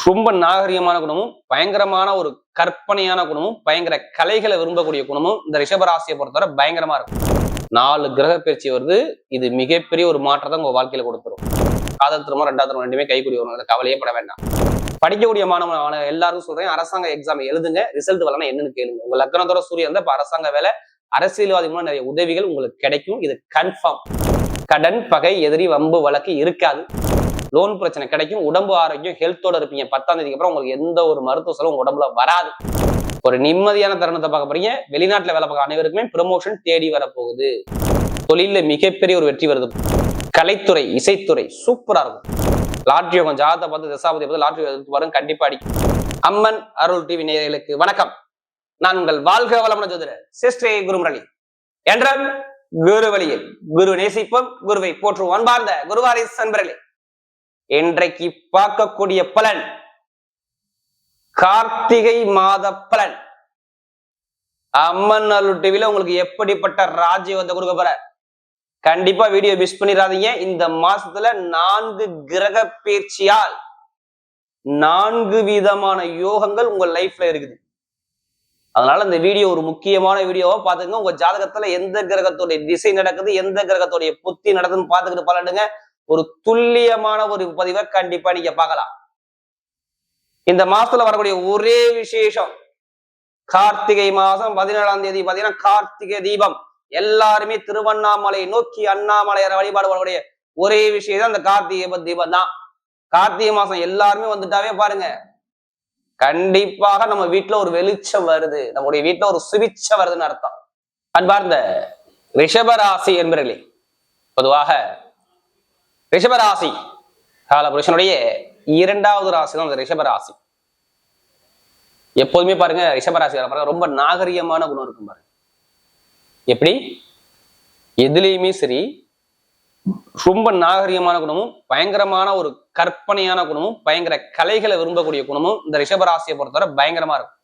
ரொம்ப நாகரிகமான குணமும் பயங்கரமான ஒரு கற்பனையான குணமும் பயங்கர கலைகளை விரும்பக்கூடிய குணமும் இந்த ரிஷபராசியை பொறுத்தவரை பயங்கரமா இருக்கும். நாலு கிரக பயிற்சி வருது. இது மிகப்பெரிய ஒரு மாற்றத்தை உங்க வாழ்க்கையில கொடுத்துரும். காதல் திரும்ப ரெண்டாவது ரெண்டுமே கைகூடி வரும் அதை கவலையே பட வேண்டாம். படிக்கக்கூடிய மாணவ எல்லாரும் சொல்றேன் அரசாங்க எக்ஸாம் எழுதுங்க ரிசல்ட் வரலாம் என்னன்னு கேளுங்க. உங்க லக்னத்தோட சூரியன் வந்து இப்ப அரசாங்க வேலை அரசியல்வாதி மூலம் நிறைய உதவிகள் உங்களுக்கு கிடைக்கும். இது கன்ஃபார்ம் கடன் பகை எதிரி வம்பு வழக்கு இருக்காது. லோன் பிரச்சனை கிடைக்கும் உடம்பு ஆரோக்கியம் ஹெல்த்தோட இருப்பீங்க. பத்தாம் தேதிக்கு அப்புறம் உங்களுக்கு எந்த ஒரு மருத்துவ செலவும் உங்க உடம்புல வராது. ஒரு நிம்மதியான தருணத்தை பார்க்க போறீங்க. வெளிநாட்டுல வேலை பார்க்க அனைவருக்குமே ப்ரமோஷன் தேடி வரப்போகுது. தொழில மிகப்பெரிய ஒரு வெற்றி வருது. கலைத்துறை இசைத்துறை சூப்பரா இருக்கும். லாட்ரி யோகம் ஜாதத்தை பார்த்து தசாபதி பார்த்து லாட்ரி எடுத்து கண்டிப்பா அடிக்கும் அம்மன் அருள் டிவி நேயர்களுக்கு வணக்கம். நான் உங்கள் வாழ்க வளமுடன் ஜோதிடர் சிஸ்டே குருமுரளி. என்றால் குரு வழியில் குரு நேசிப்போம். குருவை போற்றுவோம். அன்பார்ந்த குருவாரி சன்பரளி இன்றைக்கு பார்க்கக்கூடிய பலன் கார்த்திகை மாத பலன். அம்மன் அருள் டிவில உங்களுக்கு எப்படிப்பட்ட ராஜ்யத்தை கொடுக்க போற? கண்டிப்பா வீடியோ மிஸ் பண்ணிடாதீங்க. இந்த மாசத்துல நான்கு கிரக பேச்சியால் நான்கு விதமான யோகங்கள் உங்க லைஃப்ல இருக்குது. அதனால இந்த வீடியோ ஒரு முக்கியமான வீடியோவா பாத்துக்கங்க உங்க ஜாதகத்துல எந்த கிரகத்துடைய திசை நடக்குது எந்த கிரகத்துடைய புத்தி நடக்குதுன்னு பாத்துக்கிட்டு பலனுங்க ஒரு துல்லியமான ஒரு பதிவை கண்டிப்பா நீங்க பார்க்கலாம். இந்த மாசத்துல வரக்கூடிய ஒரே விசேஷம் கார்த்திகை மாசம் பதினேழாம் தேதி பாத்தீங்கன்னா கார்த்திகை தீபம். எல்லாருமே திருவண்ணாமலை நோக்கி அண்ணாமலையார வழிபாடு வரக்கூடிய ஒரே விஷயம் தான் இந்த கார்த்திகை தீபம் தான் கார்த்திகை மாசம் எல்லாருமே வந்துட்டாவே பாருங்க. கண்டிப்பாக நம்ம வீட்டுல ஒரு வெளிச்சம் வருது. நம்முடைய வீட்டுல ஒரு சுவிச்சம் வருதுன்னு அர்த்தம். அன்பார்ந்த ரிஷபராசி என்பர்களே பொதுவாக ரிஷபராசி. காலபுருஷனுடைய இரண்டாவது ராசி தான் அந்த ரிஷபராசி. எப்போதுமே பாருங்க ரிஷபராசி பாருங்க ரொம்ப நாகரிகமான குணம் இருக்கும் பாருங்க. எப்படி? எதுலேயுமே சரி ரொம்ப நாகரிகமான குணமும் பயங்கரமான ஒரு கற்பனையான குணமும் பயங்கர கலைகளை விரும்பக்கூடிய குணமும் இந்த ரிஷபராசியை பொறுத்தவரை பயங்கரமா இருக்கும்.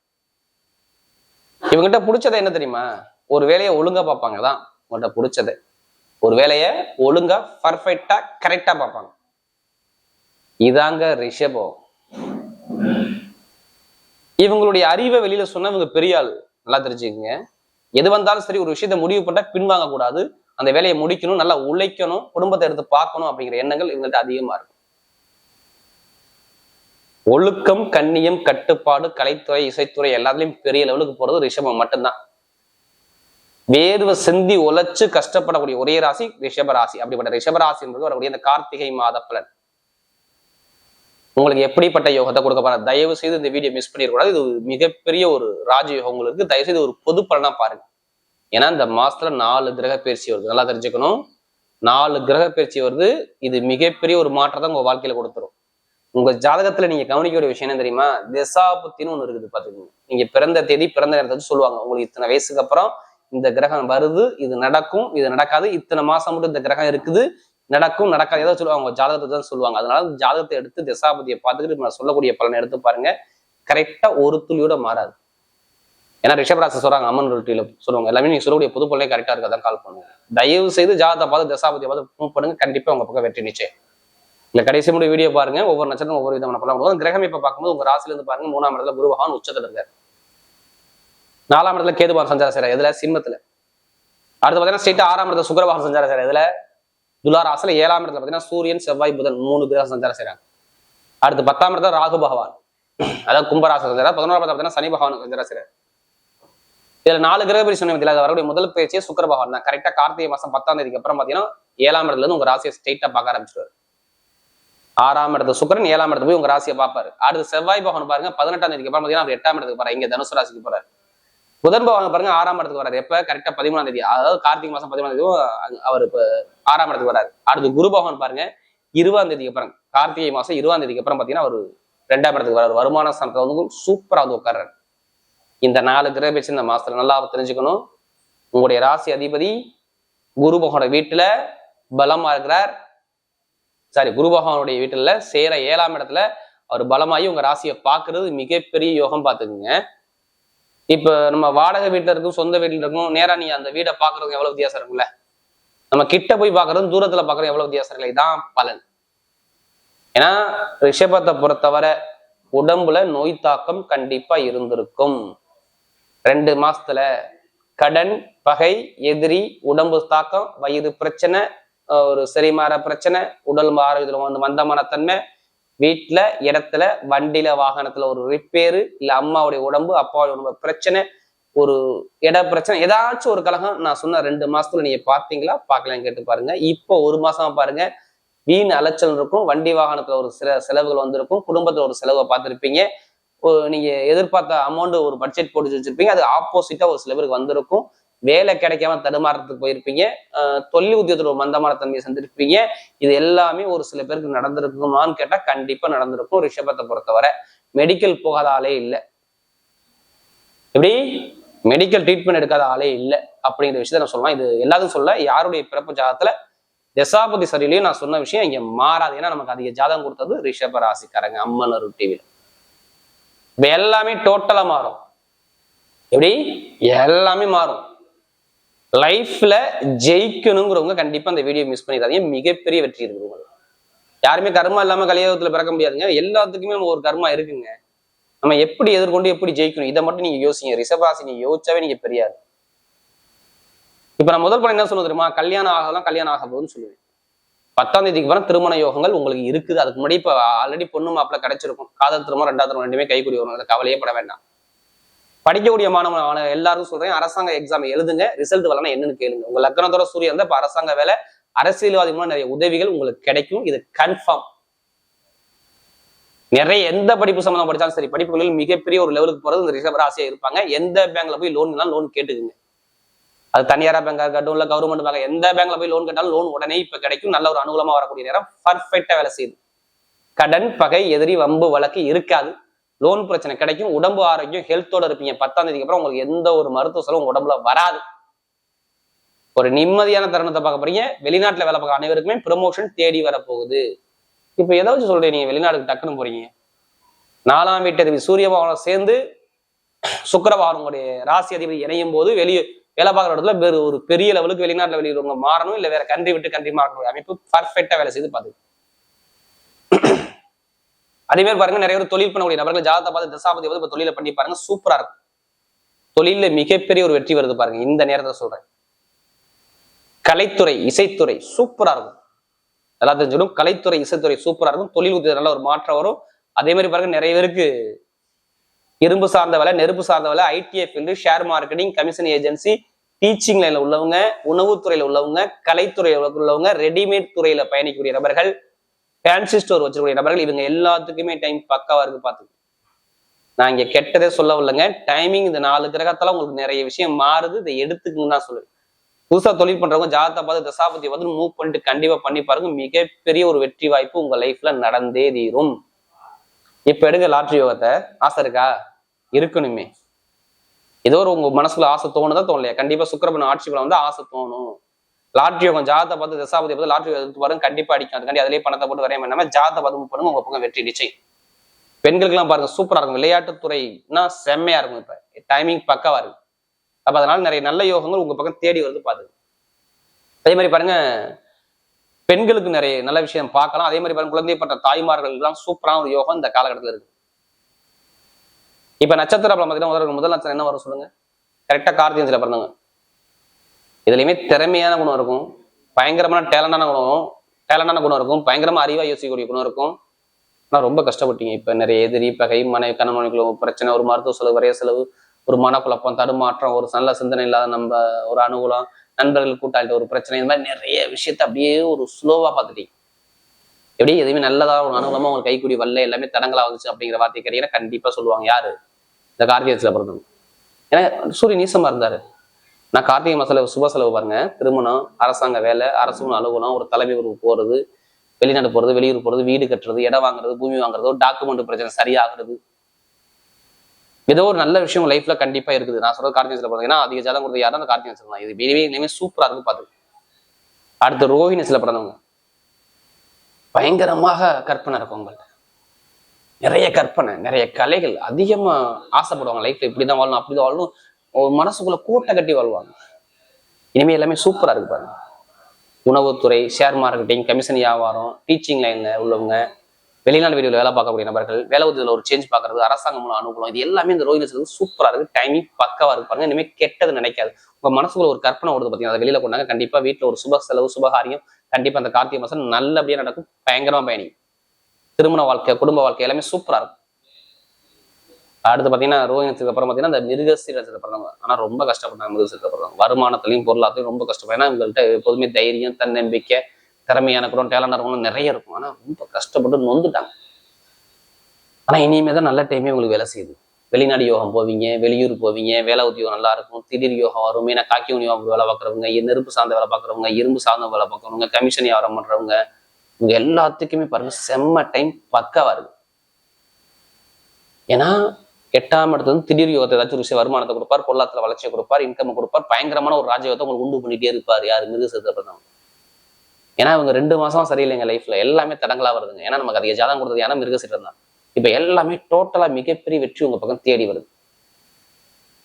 இவங்ககிட்ட பிடிச்சது என்ன தெரியுமா? ஒரு வேலையை ஒழுங்கா பார்ப்பாங்க தான் உங்கள்கிட்ட பிடிச்சது. ஒரு வேலையை ஒழுங்கா பர்ஃபெக்டா கரெக்டா பார்ப்பாங்க. இதாங்க ரிஷபம் இவங்களுடைய அறிவை வெளியில சொன்னா இவங்க பெரிய ஆள் நல்லா தெரிஞ்சுக்கங்க. எது வந்தாலும் சரி ஒரு விஷயத்த முடிவு பண்ணா பின்வாங்க கூடாது அந்த வேலையை முடிக்கணும் நல்லா உழைக்கணும் குடும்பத்தை எடுத்து பார்க்கணும் அப்படிங்கிற எண்ணங்கள் இவங்கள்ட்ட அதிகமா இருக்கும் ஒழுக்கம் கண்ணியம் கட்டுப்பாடு கலைத்துறை இசைத்துறை எல்லாத்துலயும் பெரிய லெவலுக்கு போறது ரிஷபம் மட்டும்தான். வேர்வை செந்தி உழைச்சு கஷ்டப்படக்கூடிய ஒரே ராசி ரிஷபராசி அப்படிப்பட்ட ரிஷபராசி என்பது வரக்கூடிய இந்த கார்த்திகை மாத பலன். உங்களுக்கு எப்படிப்பட்ட யோகத்தை கொடுக்க போற தயவு செய்து இந்த வீடியோ மிஸ் பண்ணிடக்கூடாது. இது ஒரு மிகப்பெரிய ஒரு ராஜயோகம் உங்களுக்கு. தயவு செய்து ஒரு பொது பலனா பாருங்க. ஏன்னா இந்த மாசத்துல நாலு கிரக பயிற்சி வருது. நல்லா தெரிஞ்சுக்கணும். நாலு கிரக பயிற்சி வருது. இது மிகப்பெரிய ஒரு மாற்றத்தை உங்க வாழ்க்கையில கொடுத்துரும். உங்க ஜாதகத்துல நீங்க கவனிக்க வேண்டிய விஷயம் என்ன தெரியுமா? திசாபுத்தின்னு ஒண்ணு இருக்குது பாத்துக்கோங்க நீங்க பிறந்த தேதி பிறந்த நேரத்தை சொல்லுவாங்க. உங்களுக்கு இத்தனை வயசுக்கு அப்புறம் இந்த கிரகம் வருது இது நடக்கும் இது நடக்காது. இத்தனை மாசம் மட்டும் இந்த கிரகம் இருக்குது. நடக்கும் நடக்காது. ஏதோ சொல்லுவாங்க அவங்க ஜாதகத்தை தான் சொல்லுவாங்க. அதனால இந்த ஜாதகத்தை எடுத்து திசாபதியை பார்த்துக்கிட்டு நான் சொல்லக்கூடிய பலனை எடுத்து பாருங்க. கரெக்டா ஒரு துளியோட மாறாது. ஏன்னா ரிஷபராசி சொல்றாங்க அம்மன் ரொட்டியில சொல்லுவாங்க. எல்லாமே நீங்க சொல்லக்கூடிய புது பலனே கரெக்டா இருக்கதான் கால் பண்ணுங்க. தயவு செய்து ஜாதகத்தை பார்த்து தசாபதியை பார்த்து மூவ் பண்ணுங்க. கண்டிப்பா உங்க பக்கம் வெற்றி நிச்சயம். இல்ல கடைசி முடி வீடியோ பாருங்க. ஒவ்வொரு நட்சத்திரம் ஒவ்வொரு விதமான பலன் கிரகம் இப்ப பார்க்கும்போது உங்க ராசில இருந்து பாருங்க மூணாம் இடத்துல குருவான் உச்சத்துல இருக்காரு. நாலாம் இடத்துல கேதுபான் சஞ்சார சேர இதுல சிம்மத்துல. அடுத்து பாத்தீங்கன்னா ஸ்டேட் ஆறாம் இடத்துல சுக்கரபாகன் சஞ்சார செய்யறாரு இதுல துலாராசில ஏழாம் இடத்துல பாத்தீங்கன்னா சூரியன் செவ்வாய் புதன் மூணு கிரகம் சஞ்சாரம் செய்யறாங்க அடுத்து பத்தாம் இடத்துல ராகு பகவான். அதாவது கும்பராசி சஞ்சாரம். பதினோராம் இடத்துல பாத்தீங்கன்னா சனி பகவான் சஞ்சாரம் செய்யறாரு இதுல நாலு கிரக பயிற்சி சொன்ன வரக்கூடிய முதல் பயிற்சியே சுக்கர பகவான் தான். கரெக்டா கார்த்திகை மாசம் பத்தாம் தேதிக்கு அப்புறம் பாத்தீங்கன்னா ஏழாம் இடத்துல இருந்து உங்க ராசியை ஸ்ட்ரெயிட்டா பார்க்க ஆரம்பிச்சிருவாரு. ஆறாம் இடத்து சுக்கரன் ஏழாம் இடத்துல போய் உங்க ராசியை பார்ப்பாரு. அடுத்து செவ்வாய் பகவான் பாருங்க பதினெட்டாம் தேதிக்கு அப்புறம் பாத்தீங்கன்னா அவர் எட்டாம் இடத்துக்கு போறாரு. இங்க தனுசு ராசிக்கு போறாரு. புதன் பகவான் பாருங்க ஆறாம் இடத்துக்கு வராது எப்ப? கரெக்டா பதிமூணாம் தேதி. அதாவது கார்த்திகை மாசம் பதிமூணாம் தேதி அவர் இப்ப ஆறாம் இடத்துக்கு வராது அடுத்து குரு பகவான் பாருங்க இருபதாம் தேதிக்கு அப்புறம் கார்த்திகை மாசம் இருபதாம் தேதிக்கு அப்புறம் பாத்தீங்கன்னா அவர் ரெண்டாம் இடத்துக்கு வராரு. வருமான ஸ்தானத்துல வந்து சூப்பரா வந்து உட்கார்றாரு. இந்த நாலு கிரக பேச்சு இந்த மாசத்துல நல்லா தெரிஞ்சுக்கணும். உங்களுடைய ராசி அதிபதி குரு பகவானோட வீட்டுல பலமா இருக்கிறார். சாரி குரு பகவானுடைய வீட்டுல சேர ஏழாம் இடத்துல அவர் பலமாயி உங்க ராசியை பாக்குறது மிகப்பெரிய யோகம் பாத்துக்குங்க இப்ப நம்ம வாடகை வீட்டுல இருக்கும் சொந்த வீட்டில் இருக்கும் நேரா நீ அந்த வீடை பார்க்குறது எவ்வளவு வித்தியாசம் இருக்குல்ல நம்ம கிட்ட போய் பார்க்குறதும் தூரத்துல பாக்குறது எவ்வளவு வித்தியாசம் இல்லை இதான் பலன். ஏன்னா ரிஷபத்தை பொறுத்தவரை உடம்புல நோய் தாக்கம் கண்டிப்பா இருந்திருக்கும். ரெண்டு மாசத்துல கடன் பகை எதிரி உடம்பு தாக்கம் வயிறு பிரச்சனை ஒரு செரிமாற பிரச்சனை உடல் ஆரோக்கியத்தில் வந்து மந்தமானத்தன்மை வீட்டில் இடத்துல வண்டியில வாகனத்துல ஒரு ரிப்பேரு இல்லை அம்மாவுடைய உடம்பு அப்பாவுடைய உடம்பு பிரச்சனை ஒரு இட பிரச்சனை ஏதாச்சும் ஒரு கலகம் நான் சொன்ன ரெண்டு மாசத்துல நீங்க பாத்தீங்களா? பார்க்கலாம் கேட்டு பாருங்க. இப்போ ஒரு மாசமா பாருங்க. வீண் அலைச்சல் இருக்கும் வண்டி வாகனத்துல ஒரு சில செலவுகள் வந்திருக்கும் குடும்பத்துல ஒரு செலவை பார்த்துருப்பீங்க. நீங்க எதிர்பார்த்த அமௌண்ட் ஒரு பட்ஜெட் போட்டு வச்சிருப்பீங்க. அது ஆப்போசிட்டா ஒரு சில பேருக்கு வந்திருக்கும். வேலை கிடைக்காம தடுமாறத்துக்கு போயிருப்பீங்க. அஹ் தொழில் ஒரு மந்தமான தன்மையை சந்திருப்பீங்க. இது எல்லாமே ஒரு சில பேருக்கு நடந்திருக்குமான்னு கேட்டா கண்டிப்பா நடந்திருக்கும். ரிஷபத்தை பொறுத்தவரை மெடிக்கல் போகாத ஆளே இல்லை. எப்படி? மெடிக்கல் ட்ரீட்மெண்ட் எடுக்காத ஆளே இல்லை அப்படிங்கிற விஷயத்த நான் சொல்லலாம் இது எல்லாத்துக்கும் சொல்ல யாருடைய பிறப்பு ஜாதகத்துல தசாபதி சரியிலையும் நான் சொன்ன விஷயம் இங்க மாறாது. ஏன்னா நமக்கு அதிக ஜாதகம் கொடுத்தது ரிஷப ராசிக்காரங்க அம்மன் டிவியில் இப்ப எல்லாமே டோட்டலா மாறும். எப்படி? எல்லாமே மாறும். லைஃப்ல ஜெயிக்கணுங்கிறவங்க கண்டிப்பா அந்த வீடியோ மிஸ் பண்ணிடாதீங்க. மிகப்பெரிய வெற்றி இருக்கு யாருமே கர்மா இல்லாம கலியுகத்துல பிறக்க முடியாதுங்க. எல்லாத்துக்குமே ஒரு கர்மா இருக்குங்க. நம்ம எப்படி எதிர்கொண்டு எப்படி ஜெயிக்கணும்? இதை மட்டும் நீங்க யோசிங்க. ரிஷபராசி நீங்க யோசிச்சாவே நீங்க பெரியாரு. இப்ப நான் முதல் படம் என்ன சொல்ல தெரியுமா? கல்யாணம் ஆகலாம் கல்யாணம் ஆக போகுதுன்னு சொல்லுவேன். பத்தாம் தேதிக்கு பிறகு திருமண யோகங்கள் உங்களுக்கு இருக்குது. அதுக்கு முன்னாடி இப்ப ஆல்ரெடி பொண்ணு மாப்பிள்ள கிடைச்சிருக்கும். காதல் திருமணம் ரெண்டாவது திருமணம் ரெண்டுமே கைக்கூடி வரும் அதை கவலையே பட வேண்டாம். படிக்கக்கூடிய மாணவன் எல்லாரும் சொல்றேன் அரசாங்க எக்ஸாம் எழுதுங்க ரிசல்ட் வரலன்னா என்னன்னு கேளுங்க. உங்க லக்னத்தோட சூரியன் வந்து இப்ப அரசாங்க வேலை அரசியல்வாதி மூலம் நிறைய உதவிகள் உங்களுக்கு கிடைக்கும். இது கன்ஃபார்ம் நிறைய எந்த படிப்பு சம்மந்தம் படித்தாலும் சரி படிப்புகளில் மிகப்பெரிய ஒரு லெவலுக்கு போறது இந்த ரிசர்வ் ராசியா இருப்பாங்க. எந்த பேங்க்ல போய் லோன் லோன் கேட்டுக்குங்க. அது தனியாரா பேங்கா இருக்கட்டும் இல்ல கவர்மெண்ட் பேங்க் எந்த பேங்க்ல போய் லோன் கேட்டாலும் லோன் உடனே இப்ப கிடைக்கும். நல்ல ஒரு அனுகூலமா வரக்கூடிய நேரம். பர்ஃபெக்டா வேலை செய்யுது. கடன் பகை எதிரி வம்பு வழக்கு இருக்காது. லோன் பிரச்சனை கிடைக்கும் உடம்பு ஆரோக்கியம் ஹெல்த்தோட இருப்பீங்க. பத்தாம் தேதிக்கு அப்புறம் உங்களுக்கு எந்த ஒரு மருத்துவ செலவும் உங்க உடம்புல வராது. ஒரு நிம்மதியான தருணத்தை பார்க்க போறீங்க. வெளிநாட்டுல வேலை பார்க்க அனைவருக்குமே ப்ரமோஷன் தேடி வரப்போகுது. இப்ப எதை சொல்றீங்க நீங்க? வெளிநாட்டுக்கு டக்குன்னு போறீங்க. நாலாம் வீட்டதிபதி சூரிய பகவானோட சேர்ந்து சுக்கிர உங்களுடைய ராசி அதிபதி இணையும் போது வெளியே வேலை பார்க்குற இடத்துல வேறு ஒரு பெரிய லெவலுக்கு வெளிநாட்டுல வெளியிடுறவங்க மாறணும் இல்ல வேற கண்ட்ரி விட்டு கண்ட்ரி மாறணும் அமைப்பு பர்ஃபெக்டா வேலை செய்து பார்த்து அதே மாதிரி பாருங்க நிறைய பேர் தொழில் பண்ணக்கூடிய நபர்கள் ஜாதகத்தை பார்த்து தசாபதி வந்து இப்போ தொழில பண்ணி பாருங்க சூப்பரா இருக்கும். தொழில மிகப்பெரிய ஒரு வெற்றி வருது பாருங்க இந்த நேரத்தை சொல்றேன். கலைத்துறை இசைத்துறை சூப்பரா இருக்கும். எல்லாத்தையும் தெரிஞ்சுக்கணும் கலைத்துறை இசைத்துறை சூப்பரா இருக்கும். தொழில் உத்தியோக நல்ல ஒரு மாற்றம் வரும். அதே மாதிரி பாருங்க நிறைய பேருக்கு இரும்பு சார்ந்த வேலை நெருப்பு சார்ந்த வேலை ITI field share marketing commission agency teaching லைன்ல உள்ளவங்க உணவுத்துறையில உள்ளவங்க கலைத்துறையில உள்ளவங்க ரெடிமேட் துறையில பயணிக்கக்கூடிய நபர்கள் ஃபேன்சி ஸ்டோர் வச்சிருக்கக்கூடிய நபர்கள் இவங்க எல்லாத்துக்குமே டைம் பக்காவா இருக்கு பார்த்துக்கோங்க நான் இங்க கெட்டதே சொல்ல வரலங்க. டைமிங் இந்த நாலு கிரகத்தால உங்களுக்கு நிறைய விஷயம் மாறுது. இதை எடுத்துக்குன்னு தான் சொல்லுவேன். புதுசா தொழில் பண்றவங்க ஜாதகத்தை பார்த்து தசாபதி வந்து மூவ் பண்ணிட்டு கண்டிப்பா பண்ணி பாருங்க. மிகப்பெரிய ஒரு வெற்றி வாய்ப்பு உங்க லைஃப்ல நடந்தே தீரும். இப்ப எடுங்க லாட்ரி யோகத்தை. ஆசை இருக்கா? இருக்கணுமே. ஏதோ ஒரு உங்க மனசுல ஆசை தோணுதா தோணலையா? கண்டிப்பா சுக்கரபன் ஆட்சி பலம் வந்து ஆசை தோணும். லாட்ரி யோகம் ஜாதத்தை பார்த்து தசாபதி பார்த்து லாட்ரி எடுத்து பாருங்க கண்டிப்பா அடிக்கும் அதுக்காண்டி அதிலேயே பணத்தை போட்டு வரைய வேண்டாம ஜாதத்தை பார்த்து move பண்ணுங்க. உங்க பக்கம் வெற்றி நிச்சயம். பெண்களுக்கெல்லாம் பாருங்க சூப்பரா இருக்கும். விளையாட்டுத்துறைனா செம்மையா இருக்கும் இப்ப. டைமிங் பக்கவா இருக்கும். அப்ப அதனால நிறைய நல்ல யோகங்கள் உங்க பக்கம் தேடி வருது பாத்துங்க அதே மாதிரி பாருங்க பெண்களுக்கு நிறைய நல்ல விஷயம் பார்க்கலாம். அதே மாதிரி பாருங்க குழந்தை பட்ட தாய்மார்கள் எல்லாம் சூப்பரான ஒரு யோகம் இந்த காலகட்டத்தில் இருக்கு. இப்ப நட்சத்திர பலம் பார்த்தீங்கன்னா முதல் முதல் நட்சத்திரம் என்ன வரும் சொல்லுங்க? கரெக்டா கார்த்திகத்தில் பிறந்தவங்க. இதுலயுமே திறமையான குணம் இருக்கும். பயங்கரமான டேலண்டான குணம் டேலண்டான குணம் இருக்கும். பயங்கரமா அறிவா யோசிக்கக்கூடிய குணம் இருக்கும். ஆனா ரொம்ப கஷ்டப்பட்டீங்க. இப்ப நிறைய எதிரி பகை மனை கணவனுக்குள்ள பிரச்சனை ஒரு மருத்துவ செலவு வரைய செலவு ஒரு மனக்குழப்பம் தடுமாற்றம் ஒரு நல்ல சிந்தனை இல்லாத நம்ம ஒரு அனுகூலம் நண்பர்கள் கூட்டாளிட்ட ஒரு பிரச்சனை இந்த மாதிரி நிறைய விஷயத்த அப்படியே ஒரு ஸ்லோவா பார்த்துட்டீங்க. எப்படி? எதுவுமே நல்லதா ஒரு அனுகூலமா உங்களுக்கு கைக்குடி வரல எல்லாமே தடங்களா வந்துச்சு அப்படிங்கிற வார்த்தை கேட்டீங்கன்னா கண்டிப்பா சொல்லுவாங்க. யாரு? இந்த கார்த்திகத்தில் பிறந்தவங்க. ஏன்னா சூரியன் நீசமாக இருந்தாரு. நான் கார்த்திகை மாசத்துல சுப செலவு பாருங்க. திருமணம் அரசாங்க வேலை அரசு அலுவலம் ஒரு தலைமை ஊருக்கு போறது வெளிநாடு போறது வெளியூர் போறது வீடு கட்டுறது இடம் வாங்குறது பூமி வாங்குறது டாக்குமெண்ட் பிரச்சனை சரியாகிறது. ஏதோ ஒரு நல்ல விஷயம் லைஃப்ல கண்டிப்பா இருக்குது. நான் சொல்றது கார்த்திகை பிறந்தது ஏன்னா அதிக ஜாதகம் கொடுத்து யாரும் அந்த கார்த்திகை சில இது வெளியே இனிமே சூப்பரா இருக்கு பாத்து அடுத்து ரோஹிணி சில பிறந்தவங்க. பயங்கரமாக கற்பனை இருக்கும் உங்கள்கிட்ட நிறைய கற்பனை நிறைய கலைகள். அதிகமா ஆசைப்படுவாங்க லைஃப்ல இப்படிதான் வாழணும் அப்படிதான் வாழணும். ஒரு மனசுக்குள்ள கூட்டை கட்டி வாழ்வாங்க இனிமே எல்லாமே சூப்பரா இருக்கு பாருங்க. உணவுத்துறை ஷேர் மார்க்கெட்டிங் கமிஷன் வியாபாரம் டீச்சிங் லைன்ல உள்ளவங்க வெளிநாடு வெளியில் வேலை பார்க்கக்கூடிய நபர்கள் வேலை உதவியில் ஒரு சேஞ்ச் பார்க்கறது அரசாங்கம் மூலம் அனுகூலம் இது எல்லாமே இந்த ரோஹிணி நட்சத்திரம் சூப்பரா இருக்கு. டைமிங் பக்கவா இருக்கு பாருங்க. இனிமேல் கெட்டது நினைக்காது. உங்க மனசுக்குள்ள ஒரு கற்பனை ஓடுது பார்த்தீங்கன்னா அதை வெளியில கொண்டாங்க. கண்டிப்பா வீட்டுல ஒரு சுப செலவு சுபகாரியம் கண்டிப்பா அந்த கார்த்திகை மாசம் நல்லபடியா நடக்கும். பயங்கரமா பயணி திருமண வாழ்க்கை குடும்ப வாழ்க்கை எல்லாமே சூப்பரா இருக்கும். அடுத்து பாத்தீங்கன்னா ரோஹிணத்துக்கு அப்புறம் பாத்தீங்கன்னா இந்த மிருகசீரத்துக்கு பிறந்தவங்க ஆனா ரொம்ப கஷ்டப்பட்டாங்க மிருகசீரத்துக்கு பிறந்தவங்க வருமானத்துலையும் பொருளாத்தையும் ரொம்ப கஷ்டம் ஏன்னா இவங்கள்ட்ட எப்போதுமே தைரியம் தன்னம்பிக்கை திறமையான குடும்பம் டேலண்டாக இருக்கணும் நிறைய இருக்கும். ஆனா ரொம்ப கஷ்டப்பட்டு நொந்துட்டாங்க. ஆனா இனிமே தான் நல்ல டைமே உங்களுக்கு வேலை செய்யுது. வெளிநாடு யோகம் போவீங்க வெளியூர் போவீங்க வேலை உத்தியோகம் நல்லா இருக்கும். திடீர் யோகம் வரும். ஏன்னா காக்கி யோகம் வேலை பார்க்குறவங்க நெருப்பு சார்ந்த வேலை பார்க்குறவங்க இரும்பு சார்ந்த வேலை பார்க்குறவங்க கமிஷன் வியாபாரம் பண்றவங்க இவங்க எல்லாத்துக்குமே பாருங்க செம்ம டைம் பக்காவா இருக்கு ஏன்னா எட்டாம் இடத்துல வந்து திடீர் யோகத்தை ஏதாச்சும் ஒரு விஷயம் வருமானத்தை கொடுப்பார் பொருளாதார வளர்ச்சியை கொடுப்பார் இன்கம் கொடுப்பார். பயங்கரமான ஒரு ராஜயோகத்தை உங்களுக்கு உண்டு பண்ணிட்டே இருப்பார் யார்? மிருகசத்தை பிரதமர் ஏன்னா இவங்க ரெண்டு மாசம் சரியில்லைங்க லைஃப்ல எல்லாமே தடங்களா வருதுங்க. ஏன்னா நமக்கு அதிக ஜாதகம் கொடுத்தது ஏன்னா மிருகசீரம் தான். இப்ப எல்லாமே டோட்டலா மிகப்பெரிய வெற்றி உங்க பக்கம் தேடி வருது.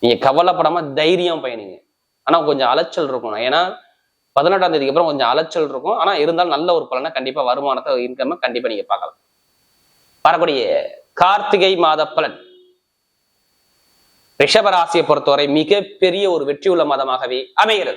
நீங்க கவலைப்படாம தைரியம் பயணிங்க. ஆனா கொஞ்சம் அலைச்சல் இருக்கும் ஏன்னா பதினெட்டாம் தேதிக்கு அப்புறம் கொஞ்சம் அலைச்சல் இருக்கும். ஆனா இருந்தாலும் நல்ல ஒரு பலனை கண்டிப்பா வருமானத்தை இன்கம் கண்டிப்பா நீங்க பார்க்கலாம். வரக்கூடிய கார்த்திகை மாத பலன். ரிஷபராசியை பொறுத்தவரை மிகப்பெரிய ஒரு வெற்றியுள்ள மதமாகவே அமைகிறது.